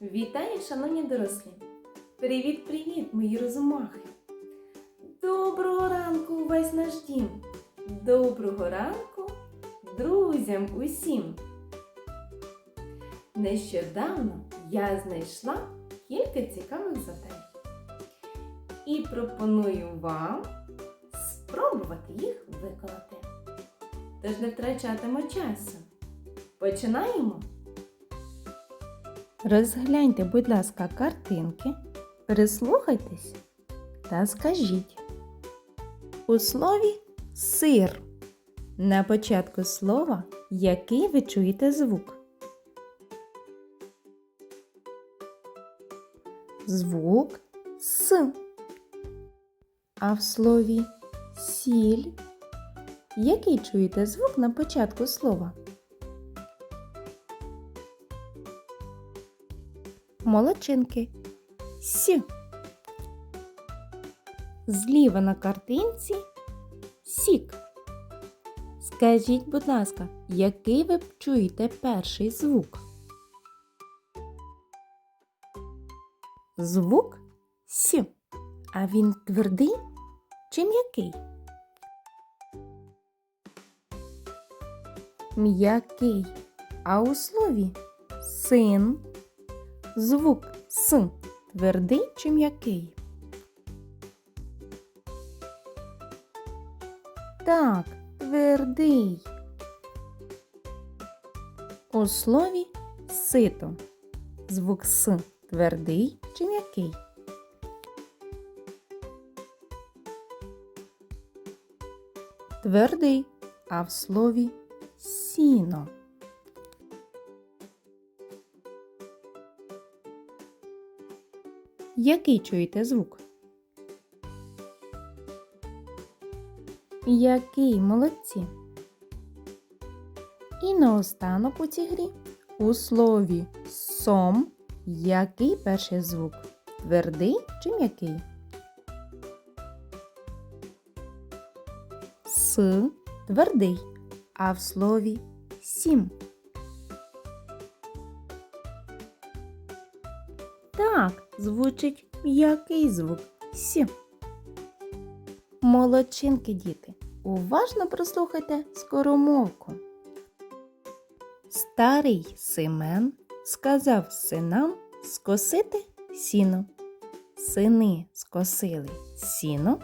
Вітаю, шановні дорослі! Привіт-привіт, мої розумахи! Доброго ранку, увесь наш дім! Доброго ранку друзям усім! Нещодавно я знайшла кілька цікавих завдань і пропоную вам спробувати їх виконати. Тож не втрачатимо часу. Починаємо! Розгляньте, будь ласка, картинки, прислухайтесь та скажіть. У слові сир. На початку слова який ви чуєте звук? Звук С. А в слові сіль який чуєте звук на початку слова? Молодчинки. С. Зліва на картинці сік. Скажіть, будь ласка, який ви чуєте перший звук? Звук С. А він твердий чи м'який? М'який. А у слові син звук С твердий чи м'який? Так, твердий. У слові сито. Звук С твердий чи м'який? Твердий, а в слові сіно. Який чуєте звук? Який молодці. І наостанок у цій грі у слові сом який перший звук? Твердий чи м'який? С твердий, а в слові сім. Звучить м'який звук С. Молодчинки, діти, уважно прослухайте скоромовку. Старий Семен сказав синам скосити сіно. Сини скосили сіно.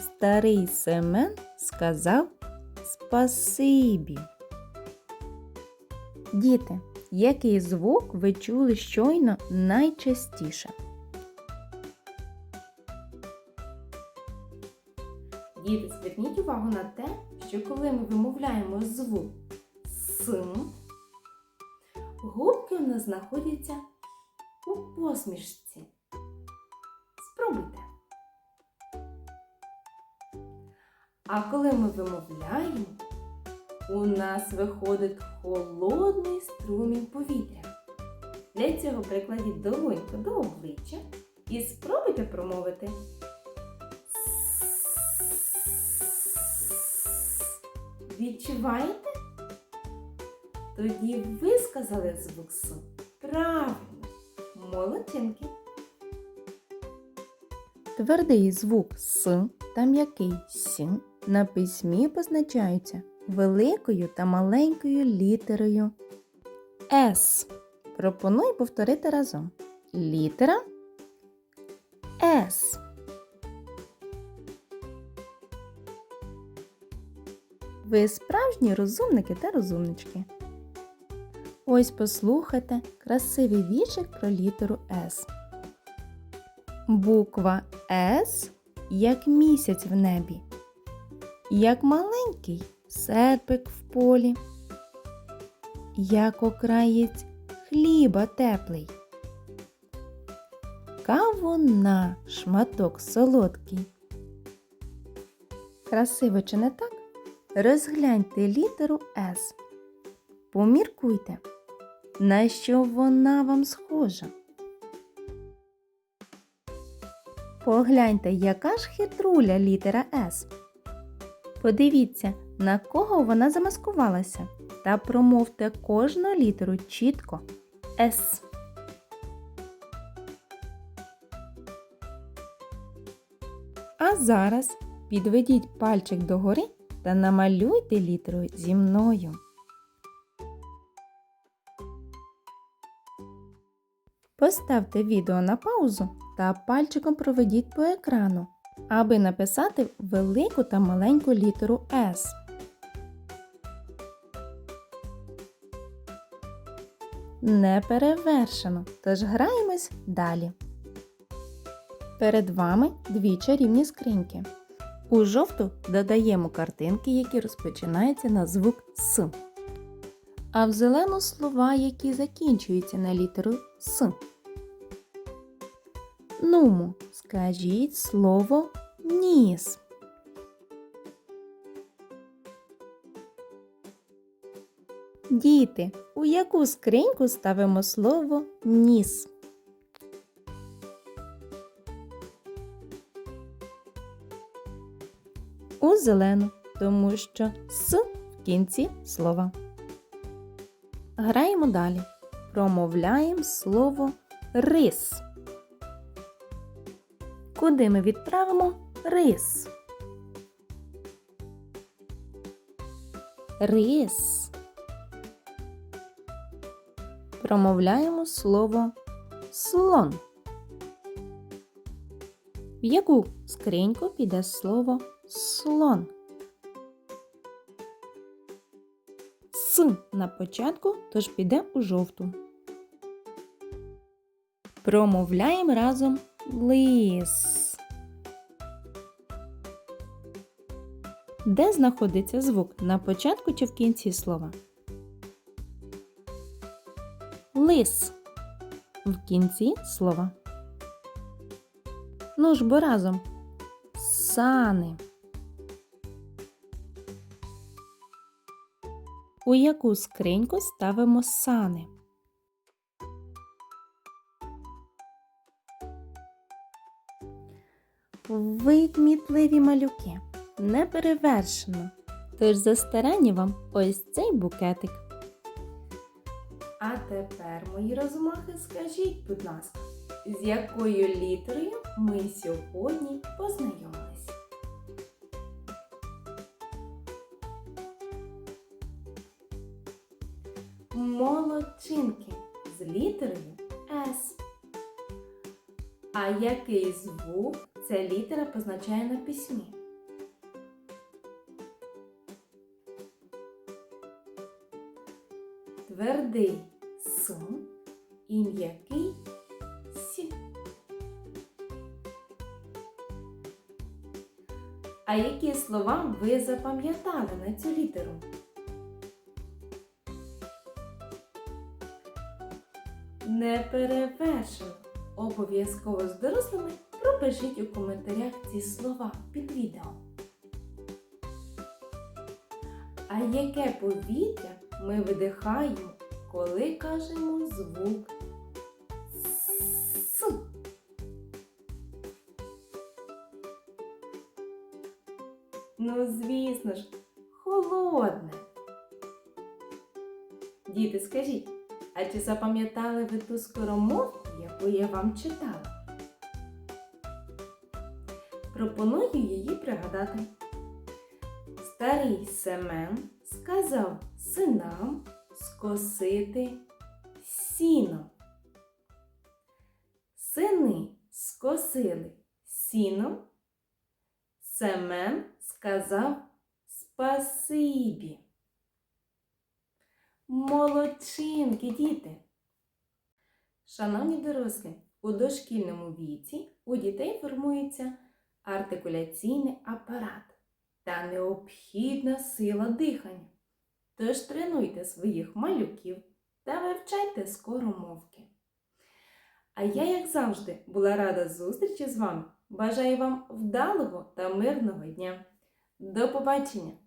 Старий Семен сказав спасибі. Діти, який звук ви чули щойно найчастіше? Діти, зверніть увагу на те, що коли ми вимовляємо звук С, губки у нас знаходяться у посмішці. Спробуйте. А коли ми вимовляємо, у нас виходить холодний струмінь повітря. Для цього прикладіть долоньку до обличчя і спробуйте промовити. Відчуваєте? Тоді ви сказали звук С. Правильно, молодчинки. Твердий звук С та м'який С на письмі позначаються великою та маленькою літерою С. Пропоную повторити разом. Літера С. Ви справжні розумники та розумнички. Ось послухайте красивий віршик про літеру С. Буква С як місяць в небі, як маленький серпик в полі, як окраєць хліба теплий. Кавуна шматок солодкий. Красиво чи не так? Розгляньте літеру С. Поміркуйте, на що вона вам схожа. Погляньте, яка ж хитруля літера С. Подивіться, на кого вона замаскувалася, та промовте кожну літеру чітко С. А зараз підведіть пальчик догори та намалюйте літеру зі мною. Поставте відео на паузу та пальчиком проведіть по екрану, аби написати велику та маленьку літеру С. Не перевершено, тож граємось далі. Перед вами дві чарівні скриньки. У жовту додаємо картинки, які розпочинаються на звук С. А в зелену слова, які закінчуються на літеру С. Нумо, скажіть слово ніс. Діти, у яку скриньку ставимо слово ніс? У зелену, тому що с в кінці слова. Граємо далі. Промовляємо слово рис. Куди ми відправимо рис? Рис. Промовляємо слово слон. В яку скриньку піде слово слон? С на початку, тож піде у жовту. Промовляємо разом лис. Де знаходиться звук на початку чи в кінці слова? Лис. В кінці слова. Ну ж бо разом. Сани. У яку скриньку ставимо сани? Ви кмітливі малюки, не перевершено. Тож за старання вам ось цей букетик. Тепер, мої розумахи, скажіть, будь ласка, з якою літерою ми сьогодні познайомились? Молодчинки з літерою С. А який звук ця літера позначає на письмі? Твердий С і м'який С. А які слова ви запам'ятали на цю літеру? Не перевершено. Обов'язково з дорослими пропишіть у коментарях ці слова під відео. А яке повітря ми видихаємо, коли кажемо звук С? Ну, звісно ж, холодне. Діти, скажіть, а чи запам'ятали ви ту скоромовку, яку я вам читала? Пропоную її пригадати. Старий Семен сказав синам скосити сіно. Сини скосили сіно. Семен сказав спасибі. Молодчинки, діти! Шановні дорослі, у дошкільному віці у дітей формується артикуляційний апарат та необхідна сила дихання. Тож тренуйте своїх малюків та вивчайте скоромовки. А я, як завжди, була рада зустрічі з вами. Бажаю вам вдалого та мирного дня. До побачення!